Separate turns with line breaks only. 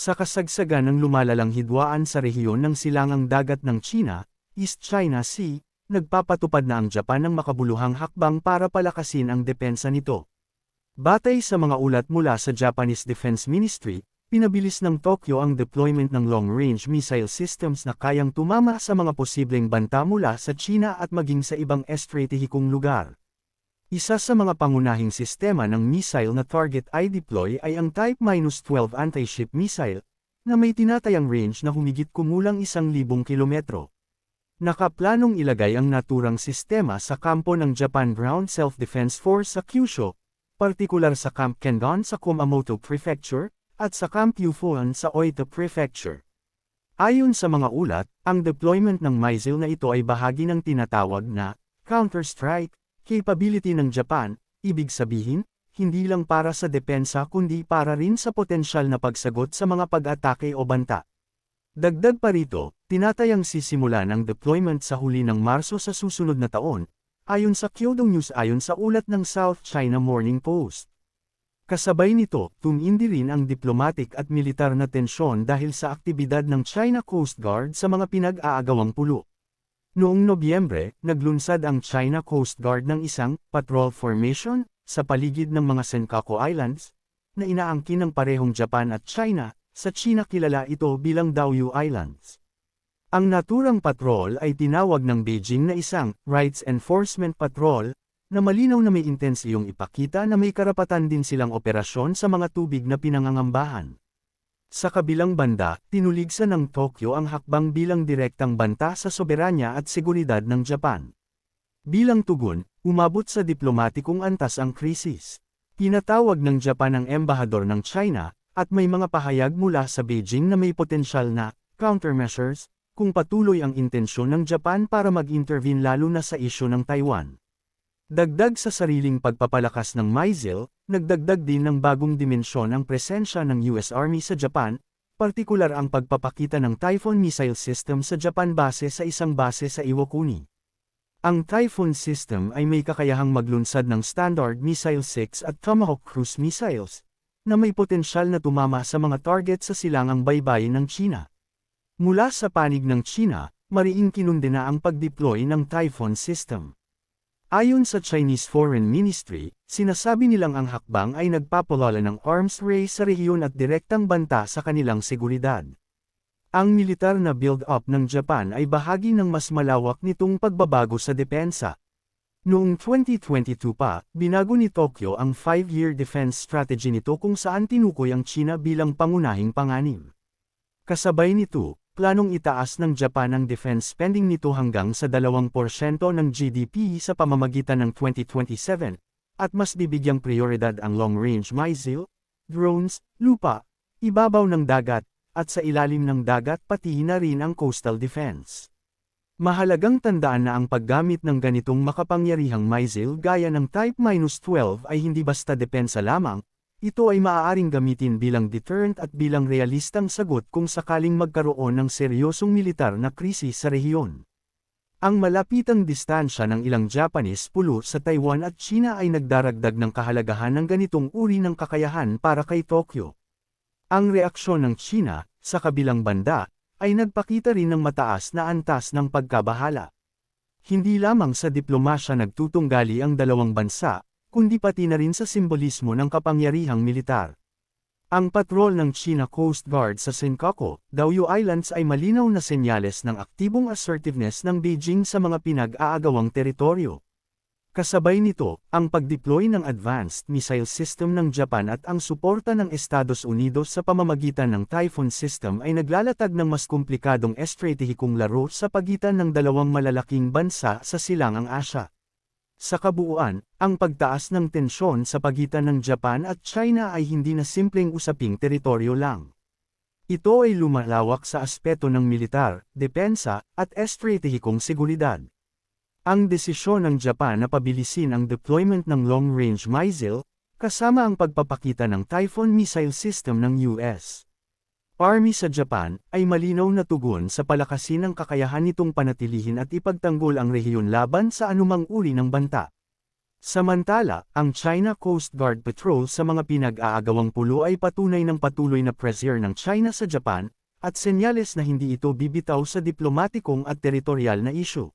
Sa kasagsagan ng lumalalang hidwaan sa rehiyon ng silangang dagat ng China, East China Sea, nagpapatupad na ang Japan ng makabuluhang hakbang para palakasin ang depensa nito. Batay sa mga ulat mula sa Japanese Defense Ministry, pinabilis ng Tokyo ang deployment ng long-range missile systems na kayang tumama sa mga posibleng banta mula sa China at maging sa ibang estratehikong lugar. Isa sa mga pangunahing sistema ng missile na target i-deploy ay ang Type-12 anti-ship missile, na may tinatayang range na humigit kumulang isang libong kilometro. Nakaplanong ilagay ang naturang sistema sa kampo ng Japan Ground Self-Defense Force sa Kyushu, partikular sa Camp Kendon sa Kumamoto Prefecture, at sa Camp Yufuan sa Oita Prefecture. Ayon sa mga ulat, ang deployment ng missile na ito ay bahagi ng tinatawag na counter-strike capability ng Japan, ibig sabihin, hindi lang para sa depensa kundi para rin sa potensyal na pagsagot sa mga pag-atake o banta. Dagdag pa rito, tinatayang sisimulan ang deployment sa huli ng Marso sa susunod na taon, ayon sa Kyodo News ayon sa ulat ng South China Morning Post. Kasabay nito, tumindi rin ang diplomatic at militar na tensyon dahil sa aktibidad ng China Coast Guard sa mga pinag-aagawang pulo. Noong Nobyembre, naglunsad ang China Coast Guard ng isang patrol formation sa paligid ng mga Senkaku Islands, na inaangkin ng parehong Japan at China, sa China kilala ito bilang Diaoyu Islands. Ang naturang patrol ay tinawag ng Beijing na isang Rights Enforcement Patrol, na malinaw na may intensiyong ipakita na may karapatan din silang operasyon sa mga tubig na pinangangambahan. Sa kabilang banda, tinuligsan ng Tokyo ang hakbang bilang direktang banta sa soberanya at seguridad ng Japan. Bilang tugon, umabot sa diplomatikong antas ang krisis. Pinatawag ng Japan ang embahador ng China, at may mga pahayag mula sa Beijing na may potensyal na countermeasures kung patuloy ang intensyon ng Japan para mag-intervene lalo na sa isyu ng Taiwan. Dagdag sa sariling pagpapalakas ng MISIL, nagdagdag din ng bagong dimensyon ang presensya ng US Army sa Japan, partikular ang pagpapakita ng Typhoon missile system sa Japan base sa isang base sa Iwakuni. Ang Typhoon system ay may kakayahang maglunsad ng Standard Missile 6 at Tomahawk cruise missiles, na may potensyal na tumama sa mga target sa silangang baybayin ng China. Mula sa panig ng China, mariing kinundi na ang pag-deploy ng Typhoon system. Ayon sa Chinese Foreign Ministry, sinasabi nilang ang hakbang ay nagpapalala ng arms race sa rehiyon at direktang banta sa kanilang seguridad. Ang militar na build-up ng Japan ay bahagi ng mas malawak nitong pagbabago sa depensa. Noong 2022 pa, binago ni Tokyo ang 5-year defense strategy nito kung saan tinukoy ang China bilang pangunahing panganib. Kasabay nito, planong itaas ng Japan ang defense spending nito hanggang sa 2% ng GDP sa pamamagitan ng 2027, at mas bibigyang prioridad ang long-range missile, drones, lupa, ibabaw ng dagat, at sa ilalim ng dagat pati na rin ang coastal defense. Mahalagang tandaan na ang paggamit ng ganitong makapangyarihang missile gaya ng Type-12 ay hindi basta depensa lamang, ito ay maaaring gamitin bilang deterrent at bilang realistang sagot kung sakaling magkaroon ng seryosong militar na krisis sa rehiyon. Ang malapitang distansya ng ilang Japanese pulo sa Taiwan at China ay nagdaragdag ng kahalagahan ng ganitong uri ng kakayahan para kay Tokyo. Ang reaksyon ng China, sa kabilang banda, ay nagpakita rin ng mataas na antas ng pagkabahala. Hindi lamang sa diplomasya nagtutunggali ang dalawang bansa, kundi pati na rin sa simbolismo ng kapangyarihang militar. Ang patrol ng China Coast Guard sa Senkaku, Diaoyu Islands ay malinaw na senyales ng aktibong assertiveness ng Beijing sa mga pinag-aagawang teritoryo. Kasabay nito, ang pag-deploy ng advanced missile system ng Japan at ang suporta ng Estados Unidos sa pamamagitan ng Typhoon system ay naglalatag ng mas komplikadong estratehikong laro sa pagitan ng dalawang malalaking bansa sa silangang Asya. Sa kabuuan, ang pagtaas ng tensyon sa pagitan ng Japan at China ay hindi na simpleng usaping teritoryo lang. Ito ay lumalawak sa aspeto ng militar, depensa, at estratehikong seguridad. Ang desisyon ng Japan na pabilisin ang deployment ng long-range missile, kasama ang pagpapakita ng Typhoon missile system ng US. Army sa Japan, ay malinaw na tugon sa palakasin ng kakayahan nitong panatilihin at ipagtanggol ang rehiyon laban sa anumang uri ng banta. Samantala, ang China Coast Guard Patrol sa mga pinag-aagawang pulo ay patunay ng patuloy na pressure ng China sa Japan, at senyales na hindi ito bibitaw sa diplomatikong at teritorial na isyu.